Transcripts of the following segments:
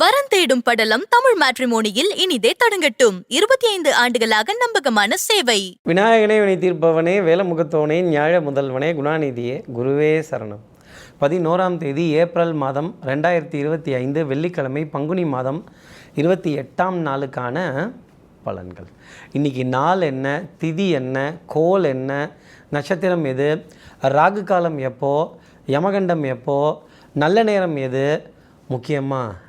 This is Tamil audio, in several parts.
வரன் தேடும் படலம் தமிழ் மேட்ரிமோனியில் இனிதே தொடங்கட்டும். இருபத்தி ஐந்து ஆண்டுகளாக நம்பகமான சேவை. விநாயகனே வினை தீர்ப்பவனே வேலமுகத்தோனே ஞாழ முதல்வனே குணாநிதியே குருவே சரணம். பதினோராம் தேதி ஏப்ரல் மாதம் ரெண்டாயிரத்தி இருபத்தி ஐந்து வெள்ளிக்கிழமை பங்குனி மாதம் இருபத்தி எட்டாம் நாளுக்கான பலன்கள். இன்றைக்கி நாள் என்ன திதி என்ன கோல் என்ன நட்சத்திரம் எது ராகு காலம் எப்போ யமகண்டம் எப்போ நல்ல நேரம் எது முக்கியமாக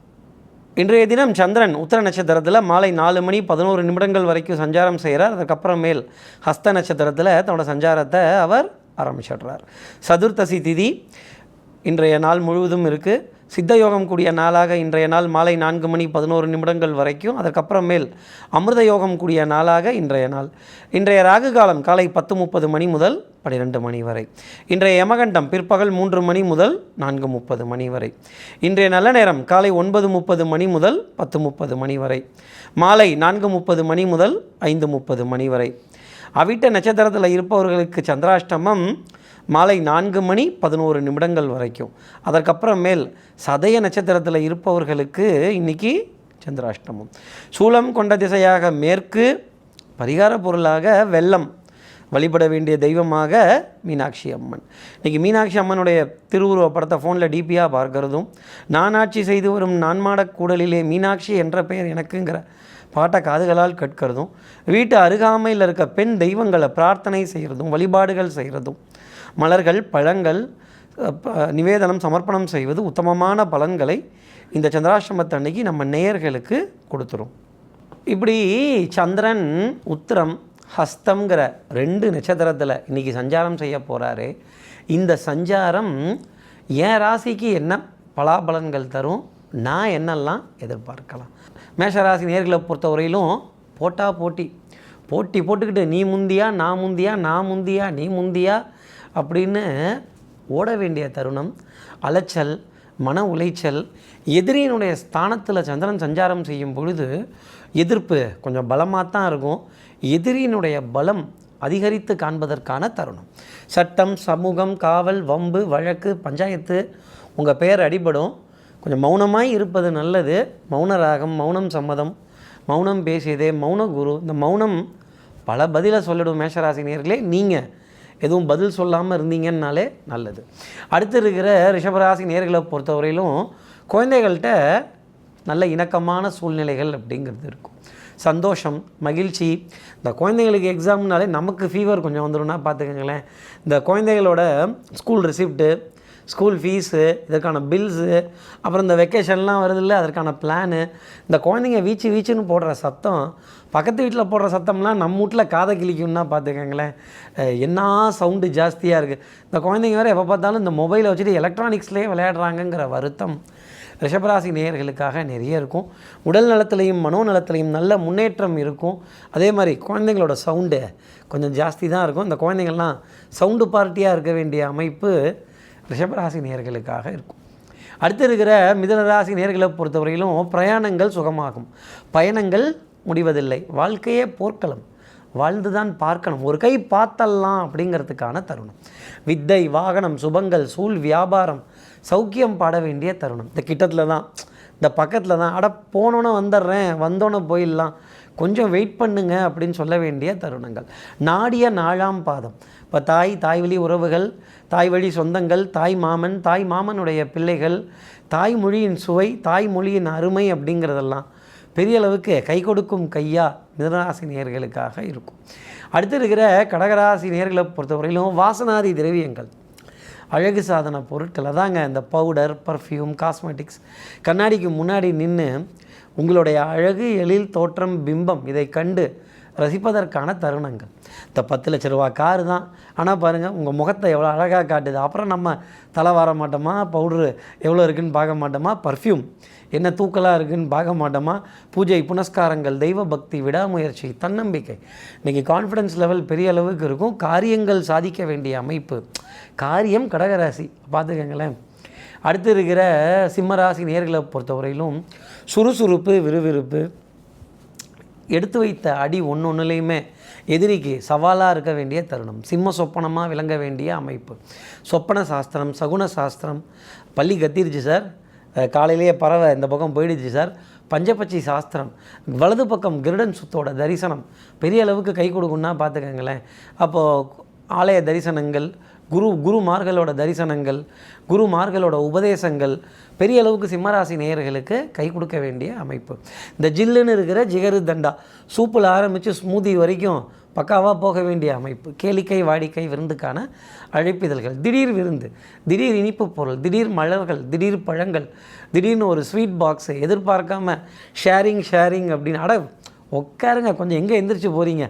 இன்றைய தினம் சந்திரன் உத்தர நட்சத்திரத்தில் மாலை நாலு மணி பதினோரு நிமிடங்கள் வரைக்கும் சஞ்சாரம் செய்கிறார். அதுக்கப்புறமேல் ஹஸ்த நட்சத்திரத்தில் தன்னோட சஞ்சாரத்தை அவர் ஆரம்பிச்சிடுறார். சதுர்த்தசி திதி இன்றைய நாள் முழுவதும் இருக்குது சித்த யோகம் கூடிய நாளாக இன்றைய நாள் மாலை நான்கு மணி பதினோரு நிமிடங்கள் வரைக்கும் அதற்கப்புறமேல் அமிர்த யோகம் கூடிய நாளாக இன்றைய நாள். இன்றைய ராகு காலம் காலை பத்து முப்பது மணி முதல் பன்னிரெண்டு மணி வரை. இன்றைய யமகண்டம் பிற்பகல் மூன்று மணி முதல் நான்கு முப்பது மணி வரை. இன்றைய நல்ல நேரம் காலை ஒன்பது முப்பது மணி முதல் பத்து முப்பது மணி வரை. மாலை நான்கு முப்பது மணி முதல் ஐந்து முப்பது மணி வரை. அவிட்ட நட்சத்திரத்தில் இருப்பவர்களுக்கு சந்திராஷ்டமம் மாலை நான்கு மணி பதினோரு நிமிடங்கள் வரைக்கும். அதற்கப்புறமேல் மேல் சதய நட்சத்திரத்தில் இருப்பவர்களுக்கு இன்னைக்கு சந்திராஷ்டமம். சூலம் கொண்ட திசையாக மேற்கு பரிகார பொருளாக வெள்ளம். வழிபட வேண்டிய தெய்வமாக மீனாட்சி அம்மன். இன்றைக்கி மீனாட்சி அம்மனுடைய திருவுருவ படத்தை ஃபோனில் டிபியாக பார்க்கறதும் நானாட்சி செய்து வரும் நான்மாடக் கூடலிலே மீனாட்சி என்ற பெயர் எனக்குங்கிற பாட்டை காதுகளால் கேட்கிறதும் வீட்டு அருகாமையில் இருக்க பெண் தெய்வங்களை பிரார்த்தனை செய்கிறதும் வழிபாடுகள் செய்கிறதும் மலர்கள் பழங்கள் நிவேதனம் சமர்ப்பணம் செய்வது உத்தமமான பலன்களை இந்த சந்திராசிரமத்தை அன்னைக்கு நம்ம நேயர்களுக்கு கொடுத்துரும். இப்படி சந்திரன் உத்திரம் ஹஸ்தம்ங்கிற ரெண்டு நட்சத்திரத்தில் இன்றைக்கி சஞ்சாரம் செய்ய போகிறாரு இந்த சஞ்சாரம் என் ராசிக்கு என்ன பலாபலன்கள் தரும் நான் என்னெல்லாம் எதிர்பார்க்கலாம்? மேஷராசி நேர்களை பொறுத்தவரையிலும் போட்டா போட்டி. போட்டி போட்டுக்கிட்டு நீ முந்தியா நான் முந்தியா நான் முந்தியா நீ முந்தியா அப்படின்னு ஓட வேண்டிய தருணம் அலைச்சல் மன உளைச்சல் எதிரியினுடைய ஸ்தானத்தில் சந்திரன் சஞ்சாரம் செய்யும் பொழுது எதிர்ப்பு கொஞ்சம் பலமாக தான் இருக்கும். எதிரியினுடைய பலம் அதிகரித்து காண்பதற்கான தருணம். சட்டம் சமூகம் காவல் வம்பு வழக்கு பஞ்சாயத்து உங்கள் பெயர் அடிபடும். கொஞ்சம் மௌனமாக இருப்பது நல்லது. மௌன ராகம் மௌனம் சம்மதம் மௌனம் பேசியதே மௌன குரு. இந்த மௌனம் பல பதிலை சொல்லிடும் மேஷராசி நேர்களே. நீங்கள் எதுவும் பதில் சொல்லாமல் இருந்தீங்கன்னாலே நல்லது. அடுத்து இருக்கிற ரிஷபராசி நேர்களை பொறுத்தவரையிலும் குழந்தைகள்கிட்ட நல்ல இணக்கமான சூழ்நிலைகள் அப்படிங்கிறது இருக்கும். சந்தோஷம் மகிழ்ச்சி. இந்த குழந்தைங்களுக்கு எக்ஸாம்னாலே நமக்கு ஃபீவர் கொஞ்சம் வந்துடும்னா பார்த்துக்கங்களேன். இந்த குழந்தைகளோட ஸ்கூல் ரிசிப்ட்டு ஸ்கூல் ஃபீஸு இதற்கான பில்ஸு அப்புறம் இந்த வெக்கேஷன்லாம் வருதில்ல அதற்கான பிளானு இந்த குழந்தைங்க வீச்சு வீச்சுன்னு போடுற சத்தம் பக்கத்து வீட்டில் போடுற சத்தம்லாம் நம்ம வீட்டில் காதை கிழிக்கும்னா பார்த்துக்கங்களேன். என்ன சவுண்டு ஜாஸ்தியாக இருக்குது இந்த குழந்தைங்க வேறு எப்போ பார்த்தாலும் இந்த மொபைலை வச்சுட்டு எலக்ட்ரானிக்ஸ்லேயே விளையாடுறாங்கங்கிற வருத்தம். ரிஷபராசி நேயர்களுக்காக நிறைய இருக்கும். உடல் நலத்திலையும் மனோநலத்திலையும் நல்ல முன்னேற்றம் இருக்கும். அதே மாதிரி குழந்தைங்களோட சவுண்டு கொஞ்சம் ஜாஸ்தி தான் இருக்கும். இந்த குழந்தைங்கள்லாம் சவுண்டு பார்ட்டியாக இருக்க வேண்டிய அமைப்பு ரிஷபராசி நேயர்களுக்காக இருக்கும். அடுத்து இருக்கிற மிதனராசி நேர்களை பொறுத்தவரையிலும் பிரயாணங்கள் சுகமாகும். பயணங்கள் முடிவதில்லை. வாழ்க்கையே போர்க்களம். வாழ்ந்து தான் பார்க்கணும். ஒரு கை பார்த்தல்லாம் அப்படிங்கிறதுக்கான தருணம். வித்தை வாகனம் சுபங்கள் சூழ் வியாபாரம் சௌக்கியம் பாட வேண்டிய தருணம். இந்த கிட்டத்தில் தான் இந்த பக்கத்தில் தான் அட போனோன்னே வந்துடுறேன் வந்தோன்னே போயிடலாம். கொஞ்சம் வெயிட் பண்ணுங்க அப்படின்னு சொல்ல வேண்டிய தருணங்கள். நாடிய நாளாம் பாதம். இப்போ தாய் தாய் வழி உறவுகள் தாய் வழி சொந்தங்கள் தாய் மாமன் தாய் மாமனுடைய பிள்ளைகள் தாய்மொழியின் சுவை தாய்மொழியின் அருமை அப்படிங்கிறதெல்லாம் பெரிய அளவுக்கு கை கொடுக்கும் கையா மிதனராசி நேயர்களுக்காக இருக்கும். அடுத்து இருக்கிற கடகராசி நேர்களை பொறுத்தவரையிலும் வாசனாதி திரவியங்கள். அழகு சாதன பொருட்கள். அதாங்க இந்த பவுடர் பர்ஃப்யூம் காஸ்மெட்டிக்ஸ் கண்ணாடிக்கு முன்னாடி நின்று உங்களுடைய அழகு எழில் தோற்றம் பிம்பம் இதை கண்டு ரசிப்பதற்கான தருணங்கள். இந்த பத்து லட்ச ரூபா காரு தான். ஆனால் பாருங்கள் உங்கள் முகத்தை எவ்வளோ அழகாக காட்டுது. அப்புறம் நம்ம தலை வார மாட்டோமா? பவுட்ரு எவ்வளோ இருக்குதுன்னு பார்க்க மாட்டோமா? பர்ஃப்யூம். என்ன தூக்கலாக இருக்குன்னு பார்க்க மாட்டோமா? பூஜை புனஸ்காரங்கள் தெய்வ பக்தி விடாமுயற்சி தன்னம்பிக்கை. இன்றைக்கி கான்ஃபிடன்ஸ் லெவல் பெரிய அளவுக்கு இருக்கும். காரியங்கள் சாதிக்க வேண்டிய அமைப்பு. காரியம் கடகராசி. பார்த்துக்கங்களேன். அடுத்து இருக்கிற சிம்மராசி நேர்களை பொறுத்தவரையிலும் சுறுசுறுப்பு விறுவிறுப்பு எடுத்து வைத்த அடி ஒன்று ஒன்றுலேயுமே எதிரிக்கு சவாலாக இருக்க வேண்டிய தருணம். சிம்ம சொப்பனமாக விளங்க வேண்டிய அமைப்பு. சொப்பன சாஸ்திரம் சகுன சாஸ்திரம். பள்ளி கத்திருச்சு சார். காலையிலேயே பறவை இந்த பக்கம் போயிடுச்சு சார். பஞ்சபட்சி சாஸ்திரம். வலது பக்கம் கிருடன் சுத்தோட தரிசனம். பெரிய அளவுக்கு கை கொடுக்குன்னா பார்த்துக்கங்களேன் அப்போது ஆலய தரிசனங்கள் குரு குருமார்களோட தரிசனங்கள் குருமார்களோட உபதேசங்கள் பெரிய அளவுக்கு சிம்மராசி நேயர்களுக்கு கை கொடுக்க வேண்டிய அமைப்பு. இந்த ஜில்லுன்னு இருக்கிற ஜிகரு தண்டா சூப்பில் ஆரம்பித்து ஸ்மூதி வரைக்கும் பக்காவாக போக வேண்டிய அமைப்பு. கேளிக்கை வாடிக்கை விருந்துக்கான அழைப்பிதழ்கள். திடீர் விருந்து திடீர் இனிப்பு பொருள் திடீர் மலர்கள் திடீர் பழங்கள் திடீர்னு ஒரு ஸ்வீட் பாக்ஸு எதிர்பார்க்காம ஷேரிங் ஷேரிங் அப்படின்னு அட உட்காருங்க கொஞ்சம் எங்கே எந்திரிச்சு போகிறீங்க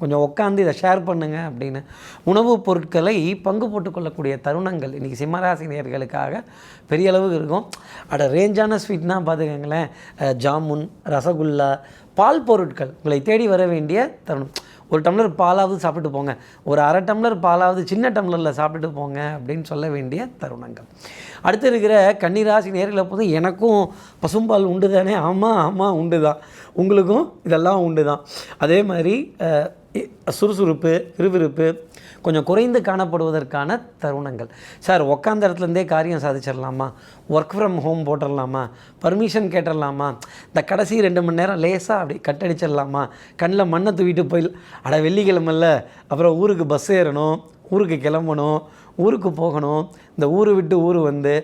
கொஞ்சம் உட்காந்து இதை ஷேர் பண்ணுங்க அப்படின்னு உணவுப் பொருட்களை பங்கு போட்டுக்கொள்ளக்கூடிய தருணங்கள் இன்றைக்கி சிம்மராசினியர்களுக்காக பெரிய அளவுக்கு இருக்கும். அட ரேஞ்சான ஸ்வீட்னா பார்த்துக்கங்களேன். ஜாமுன் ரசகுல்லா பால் பொருட்கள் உங்களை தேடி வர வேண்டிய தருணம். ஒரு டம்ளர் பாலாவது சாப்பிட்டு போங்க. ஒரு அரை டம்ளர் பாலாவது சின்ன டம்ளரில் சாப்பிட்டு போங்க அப்படின்னு சொல்ல வேண்டிய தருணங்கள். அடுத்து இருக்கிற கன்னிராசி நேரில் போது எனக்கும் பசும்பால் உண்டு தானே ஆமாம் ஆமாம் உண்டு தான் உங்களுக்கும் இதெல்லாம் உண்டு தான் அதே மாதிரி சுறுசுறுப்பு விறுவிறுப்பு கொஞ்சம் குறைந்து காணப்படுவதற்கான தருணங்கள். சார் உக்காந்த இடத்துலேருந்தே காரியம் சாதிச்சிடலாமா ஒர்க் ஃப்ரம் ஹோம் போட்டுடலாமா பர்மிஷன் கேட்டுடலாமா இந்த கடைசி ரெண்டு மணி நேரம் லேசாக அப்படி கட்டடிச்சிடலாமா கண்ணில் மண்ணை தூக்கிட்டு போய் அட வெள்ளிக்கிழமில்ல அப்புறம் ஊருக்கு பஸ் ஏறணும் ஊருக்கு கிளம்பணும் ஊருக்கு போகணும் இந்த ஊரை விட்டு ஊர் வந்து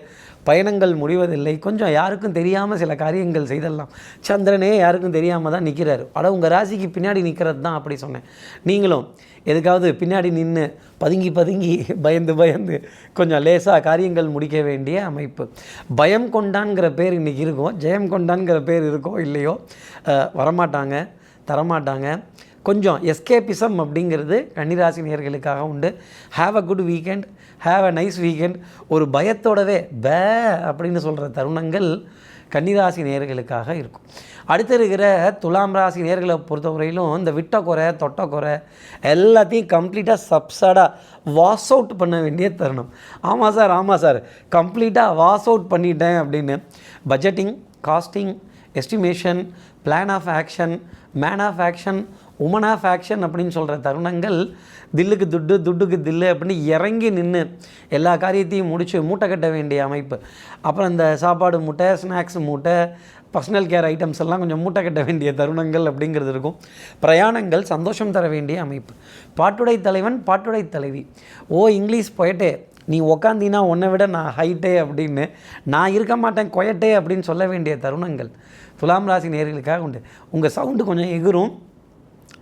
பயணங்கள் முடிவதில்லை. கொஞ்சம் யாருக்கும் தெரியாமல் சில காரியங்கள் செய்திடலாம் சந்திரனே யாருக்கும் தெரியாமல் தான் நிற்கிறாரு ஆனால் உங்கள் ராசிக்கு பின்னாடி நிற்கிறது தான் அப்படி சொன்னேன். நீங்களும் எதுக்காவது பின்னாடி நின்று பதுங்கி பதுங்கி பயந்து பயந்து கொஞ்சம் லேசாக காரியங்கள் முடிக்க வேண்டிய அமைப்பு. பயம் கொண்டான்கிற பேர் இன்றைக்கி இருக்கும். ஜெயம் கொண்டான்கிற பேர் இருக்கோ இல்லையோ வரமாட்டாங்க தரமாட்டாங்க. கொஞ்சம் எஸ்கேபிசம் அப்படிங்கிறது கன்னிராசி நேயர்களுக்காக உண்டு. Have a good weekend have a nice weekend ஒரு பயத்தோடவே பே அப்படின்னு சொல்கிற தருணங்கள் கன்னிராசி நேயர்களுக்காக இருக்கும். அடுத்து இருக்கிற துலாம் ராசி நேர்களை பொறுத்தவரையிலும் இந்த விட்டக்குறை தொட்டக்குறை எல்லாத்தையும் கம்ப்ளீட்டாக சப்சடாக வாஷ் அவுட் பண்ண வேண்டிய தருணம். ஆமாம் சார் ஆமாம் சார். கம்ப்ளீட்டாக வாஷ் அவுட் பண்ணிட்டேன் அப்படின்னு. Budgeting costing estimation plan of action man of action woman of action அப்படின்னு சொல்கிற தருணங்கள் தில்லுக்கு துட்டு துட்டுக்கு தில்லு அப்படின்னு இறங்கி நின்று எல்லா காரியத்தையும் முடித்து மூட்டை கட்ட வேண்டிய அமைப்பு. அப்புறம் இந்த சாப்பாடு மூட்டை ஸ்நாக்ஸ் மூட்டை பர்சனல் கேர் ஐட்டம்ஸ் எல்லாம் கொஞ்சம் மூட்டை கட்ட வேண்டிய தருணங்கள் அப்படிங்கிறது இருக்கும். பிரயாணங்கள் சந்தோஷம் தர வேண்டிய அமைப்பு. பாட்டுடை தலைவன் பாட்டுடை தலைவி. ஓ இங்கிலீஷ் போயிட்டே நீ உக்காந்தினா உன்னை விட நான் ஹைட்டே அப்படின்னு நான் இருக்க மாட்டேன் கொயட்டே அப்படின்னு சொல்ல வேண்டிய தருணங்கள். துலாம் ராசி நேர்களுக்காக உண்டு. உங்கள் சவுண்டு கொஞ்சம் எகிரும்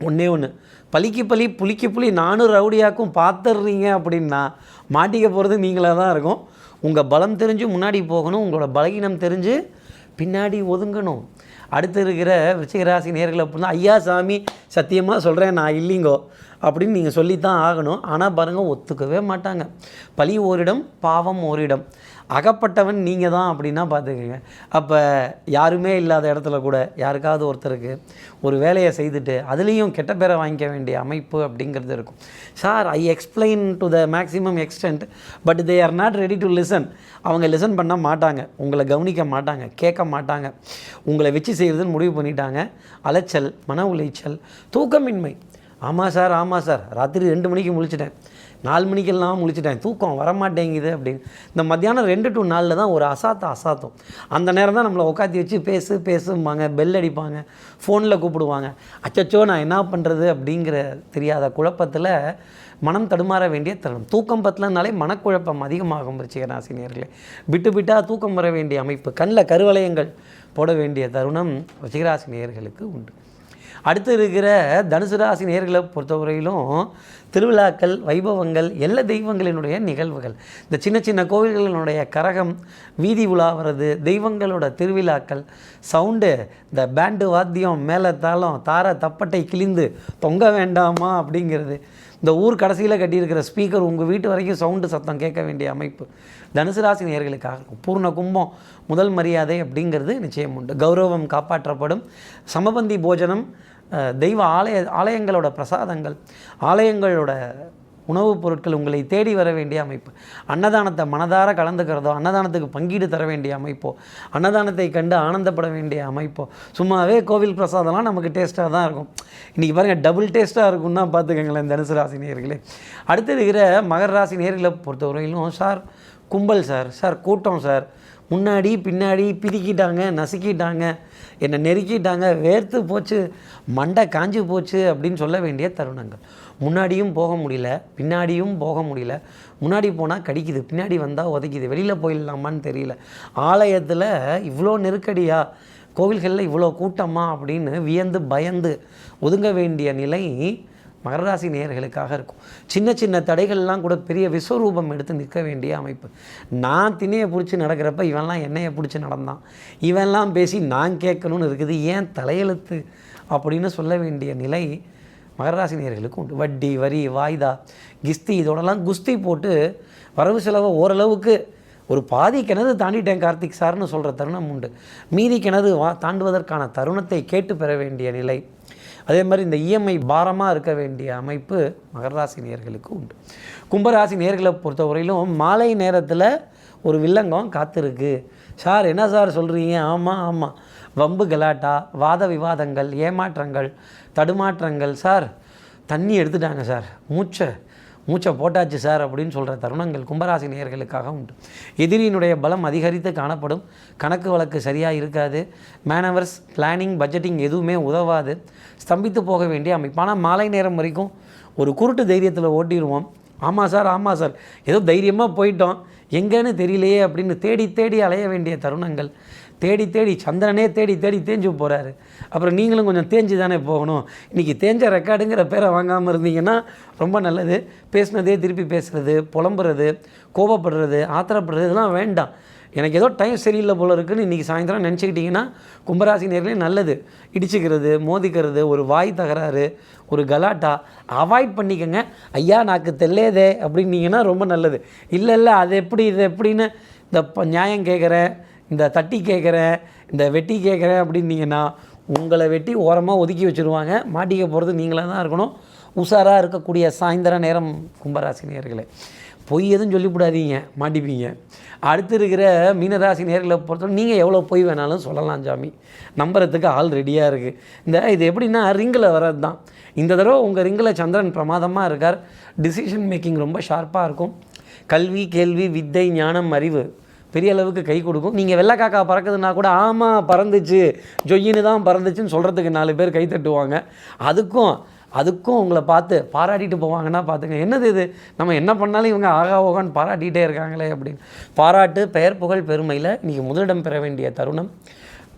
ஒன்றே ஒன்று பலிக்கு பலி புளிக்கு புளி நானும் ரவுடியாக்கும் பார்த்துடுறீங்க அப்படின்னா மாட்டிக்க போகிறது நீங்களாக தான் இருக்கும். உங்கள் பலம் தெரிஞ்சு முன்னாடி போகணும் உங்களோட பலகீனம் தெரிஞ்சு பின்னாடி ஒதுங்கணும். அடுத்து இருக்கிற விருச்சிகராசி நேர்களை அப்படின்னா ஐயா சாமி சத்தியமாக சொல்கிறேன் நான் இல்லைங்கோ அப்படின்னு நீங்கள் சொல்லித்தான் ஆகணும். ஆனால் பாருங்கள் ஒத்துக்கவே மாட்டாங்க. பழி ஓரிடம் பாவம் ஓரிடம். அகப்பட்டவன் நீங்கள் தான் அப்படின்னா பார்த்துக்கங்க. அப்போ யாருமே இல்லாத இடத்துல கூட யாருக்காவது ஒருத்தருக்கு ஒரு வேலையை செய்துட்டு அதுலேயும் கெட்ட பேரை வாங்கிக்க வேண்டிய அமைப்பு அப்படிங்கிறது இருக்கும். Sir I explain to the maximum extent but they are not ready to listen அவங்க லிசன் பண்ண மாட்டாங்க. உங்களை கவனிக்க மாட்டாங்க. கேட்க மாட்டாங்க. உங்களை வச்சு செய்கிறதுன்னு முடிவு பண்ணிட்டாங்க. அலைச்சல் மன உளைச்சல் தூக்கமின்மை. ஆமாம் சார் ஆமாம் சார் ராத்திரி ரெண்டு மணிக்கு முழிச்சிட்டேன். நாலு மணிக்கெல்லாம் முழிச்சிட்டேன். தூக்கம் வரமாட்டேங்குது அப்படின்னு. இந்த மத்தியானம் ரெண்டு டு நாலில் தான் ஒரு அசாத்தம் அசாத்தம். அந்த நேரம் தான் நம்மளை உட்காத்தி வச்சு பேசு பேசும்பாங்க பெல் அடிப்பாங்க ஃபோனில் கூப்பிடுவாங்க. அச்சச்சோ நான் என்ன பண்ணுறது அப்படிங்கிற தெரியாத குழப்பத்தில் மனம் தடுமாற வேண்டிய தருணம். தூக்கம் பத்தலனாலே மனக்குழப்பம் அதிகமாகும் ரிச்சிகராசினியர்களே விட்டு விட்டால் தூக்கம் வர வேண்டிய அமைப்பு. கண்ணில் கருவலயங்கள் போட வேண்டிய தருணம் ரிச்சிகராசினியர்களுக்கு உண்டு. அடுத்து இருக்கிற தனுசு ராசி நேர்களை பொறுத்தவரையிலும் திருவிழாக்கள் வைபவங்கள் எல்லா தெய்வங்களினுடைய நிகழ்வுகள். இந்த சின்ன சின்ன கோவில்களினுடைய கரகம் வீதி உலா வர்றது தெய்வங்களோட திருவிழாக்கள் சவுண்டு இந்த பேண்டு வாத்தியம் மேலே தாளம் தார தப்பட்டை கிழிந்து தொங்க வேண்டாமா அப்படிங்கிறது. இந்த ஊர் கடைசியில் கட்டியிருக்கிற ஸ்பீக்கர் உங்கள் வீட்டு வரைக்கும் சவுண்டு சத்தம் கேட்க வேண்டிய அமைப்பு. தனுசு ராசி நேர்களுக்காக இருக்கும். பூர்ண கும்பம் முதல் மரியாதை அப்படிங்கிறது நிச்சயம் உண்டு. கௌரவம் காப்பாற்றப்படும். சமபந்தி போஜனம் தெய்வ ஆலய ஆலயங்களோட பிரசாதங்கள் ஆலயங்களோட உணவுப் பொருட்கள் உங்களை தேடி வர வேண்டிய அமைப்பு. அன்னதானத்தை மனதார கலந்துக்கிறதோ அன்னதானத்துக்கு பங்கீடு தர வேண்டிய அமைப்போ அன்னதானத்தை கண்டு ஆனந்தப்பட வேண்டிய அமைப்போ சும்மாவே கோவில் பிரசாதம்லாம் நமக்கு டேஸ்ட்டாக தான் இருக்கும். இன்றைக்கி பாருங்கள் டபுள் டேஸ்ட்டாக இருக்கும்னா பார்த்துக்கங்களேன் தனுசு ராசி நேர்களே அடுத்து இருக்கிற மகர ராசி நேர்களை பொறுத்தவரையிலும் சார் கும்பல் சார் சார் கூட்டம் சார் முன்னாடி பின்னாடி பிரிக்கிட்டாங்க நசுக்கிட்டாங்க என்னை நெருக்கிட்டாங்க வேர்த்து போச்சு மண்டை காஞ்சு போச்சு அப்படின்னு சொல்ல வேண்டிய தருணங்கள். முன்னாடியும் போக முடியல பின்னாடியும் போக முடியல. முன்னாடி போனால் கடிக்குது பின்னாடி வந்தால் உதைக்குது வெளியில் போயிடலாமான்னு தெரியல. ஆலயத்தில் இவ்வளோ நெருக்கடியா கோவில்களில் இவ்வளோ கூட்டமா அப்படின்னு வியந்து பயந்து ஒதுங்க வேண்டிய நிலை மகராசி நேயர்களுக்காக இருக்கும். சின்ன சின்ன தடைகள்லாம் கூட பெரிய விஸ்வரூபம் எடுத்து நிற்க வேண்டிய அமைப்பு. நான் திணையை பிடிச்சி நடக்கிறப்ப இவன்லாம் என்னையை பிடிச்சி நடந்தான். இவன்லாம் பேசி நான் கேட்கணும்னு இருக்குது. ஏன் தலையெழுத்து அப்படின்னு சொல்ல வேண்டிய நிலை மகராசி நேர்களுக்கு உண்டு. வட்டி வரி வாய்தா கிஸ்தி இதோடலாம் குஸ்தி போட்டு வரவு செலவை ஓரளவுக்கு ஒரு பாதி கிணறு தாண்டிட்டேன் கார்த்திக் சார்னு சொல்கிற தருணம் உண்டு. மீதி கிணறு வா தாண்டுவதற்கான தருணத்தை கேட்டு பெற வேண்டிய நிலை. அதே மாதிரி இந்த இஎம்ஐ பாரமாக இருக்க வேண்டிய அமைப்பு மகராசி நேர்களுக்கு உண்டு. கும்பராசி நேர்களை பொறுத்தவரையிலும் மாலை நேரத்தில் ஒரு வில்லங்கம் காத்திருக்கு. சார் என்ன சார் சொல்கிறீங்க ஆமாம் ஆமாம் வம்பு கலாட்டா வாத விவாதங்கள் ஏமாற்றங்கள் தடுமாற்றங்கள் சார் தண்ணி எடுத்துட்டாங்க சார். மூச்சை மூச்சை போட்டாச்சு சார் அப்படின்னு சொல்கிற தருணங்கள் கும்பராசி நேயர்களுக்காக உண்டு. எதிரியினுடைய பலம் அதிகரித்து காணப்படும். கணக்கு வழக்கு சரியாக இருக்காது. மேனவர்ஸ் பிளானிங் பட்ஜெட்டிங் எதுவுமே உதவாது. ஸ்தம்பித்து போக வேண்டிய அமைப்பு. ஆனால் மாலை நேரம் வரைக்கும் ஒரு குருட்டு தைரியத்தில் ஓட்டிடுவோம். ஆமாம் சார் ஆமாம் சார். ஏதோ தைரியமாக போயிட்டோம். எங்கேன்னு தெரியலையே அப்படின்னு தேடி தேடி அலைய வேண்டிய தருணங்கள். தேடி தேடி சந்திரனே தேடி தேடி தேஞ்சு போகிறாரு அப்புறம் நீங்களும் கொஞ்சம் தேஞ்சு தானே போகணும். இன்றைக்கி தேஞ்ச ரெக்கார்டுங்கிற பேரை வாங்காமல் இருந்தீங்கன்னா ரொம்ப நல்லது. பேசினதே திருப்பி பேசுகிறது புலம்புறது கோபப்படுறது ஆத்திரப்படுறது இதெல்லாம் வேண்டாம். எனக்கு ஏதோ டைம் சரியில்லை போல இருக்குன்னு இன்றைக்கி சாயந்தரம் நினச்சிக்கிட்டிங்கன்னா கும்பராசி நேர்களே நல்லது. இடிச்சுக்கிறது மோதிக்கிறது ஒரு வாய் தகராறு ஒரு கலாட்டா அவாய்ட் பண்ணிக்கங்க. ஐயா நாக்கு தெல்லேதே அப்படின்னீங்கன்னா ரொம்ப நல்லது. இல்லை இல்லை அது எப்படி இது எப்படின்னு இந்த நியாயம் கேட்குறேன் இந்த தட்டி கேட்குறேன் இந்த வெட்டி கேட்குறேன் அப்படின்னீங்கன்னா உங்களை வெட்டி ஓரமாக ஒதுக்கி வச்சுருவாங்க. மாட்டிக்க போகிறது நீங்களாக தான் இருக்கணும். உஷாராக இருக்கக்கூடிய சாயந்தர நேரம் கும்பராசி நேர்களை பொய் எதுவும் சொல்லிவிடாதீங்க மாட்டிப்பீங்க. அடுத்து இருக்கிற மீனராசி நேர்களை பொறுத்தவரை நீங்கள் எவ்வளோ பொய் வேணாலும் சொல்லலாம் சாமி. நம்புறதுக்கு ஆள் ரெடியாக இருக்குது இந்த இது எப்படின்னா ரிங்கில் வர்றது தான். இந்த தடவை உங்கள் ரிங்கில் சந்திரன் பிரமாதமாக இருக்கார். டிசிஷன் மேக்கிங் ரொம்ப ஷார்ப்பாக இருக்கும். கல்வி கேள்வி வித்தை ஞானம் அறிவு பெரிய அளவுக்கு கை கொடுக்கும். நீங்கள் வெள்ளைக்காக்கா பறக்குதுன்னா கூட ஆமாம் பறந்துச்சு ஜொய்யின்னு தான் பறந்துச்சுன்னு சொல்கிறதுக்கு நாலு பேர் கை தட்டுவாங்க. அதுக்கும் அதுக்கும் உங்களை பார்த்து பாராட்டிட்டு போவாங்கன்னா பார்த்துங்க என்னது இது? நம்ம என்ன பண்ணாலும் இவங்க ஆகா ஓகான்னு பாராட்டிகிட்டே இருக்காங்களே அப்படின்னு. பாராட்டு பெயர் புகழ் பெருமையில் இன்றைக்கி முதலிடம் பெற வேண்டிய தருணம்.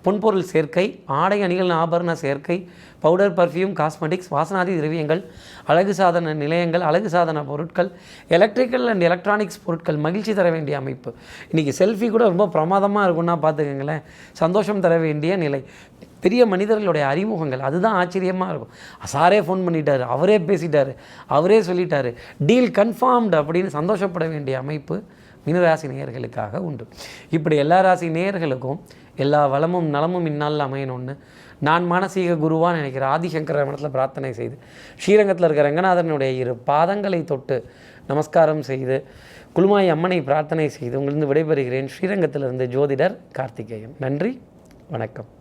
பொன்பொருள் சேர்க்கை ஆடை அணிகள் ஆபரண சேர்க்கை பவுடர் பர்ஃப்யூம் காஸ்மெட்டிக்ஸ் வாசனாதி திரவியங்கள் அழகு சாதன நிலையங்கள் அழகு சாதன பொருட்கள் எலக்ட்ரிக்கல் அண்ட் எலக்ட்ரானிக்ஸ் பொருட்கள் மகிழ்ச்சி தர வேண்டிய அமைப்பு. இன்றைக்கி செல்ஃபி கூட ரொம்ப பிரமாதமாக இருக்கும்னா பார்த்துக்கங்களேன். சந்தோஷம் தர வேண்டிய நிலை. பெரிய மனிதர்களுடைய அறிமுகங்கள் அதுதான் ஆச்சரியமாக இருக்கும். சாரே ஃபோன் பண்ணிட்டார் அவரே பேசிட்டார் அவரே சொல்லிட்டார். டீல் கன்ஃபார்ம்டு அப்படின்னு சந்தோஷப்பட வேண்டிய அமைப்பு. மினராசி நேயர்களுக்காக உண்டு. இப்படி எல்லா ராசி நேயர்களுக்கும் எல்லா வளமும் நலமும் இந்நாளில் அமையணும்னு நான் மானசீக குருவான்னு நினைக்கிற ஆதிசங்கர மனத்தில் பிரார்த்தனை செய்து ஸ்ரீரங்கத்தில் இருக்கிற ரங்கநாதனுடைய இரு பாதங்களை தொட்டு நமஸ்காரம் செய்து குழுமாய் அம்மனை பிரார்த்தனை செய்து உங்களிருந்து விடைபெறுகிறேன் ஸ்ரீரங்கத்திலிருந்து ஜோதிடர் கார்த்திகேயன். நன்றி வணக்கம்.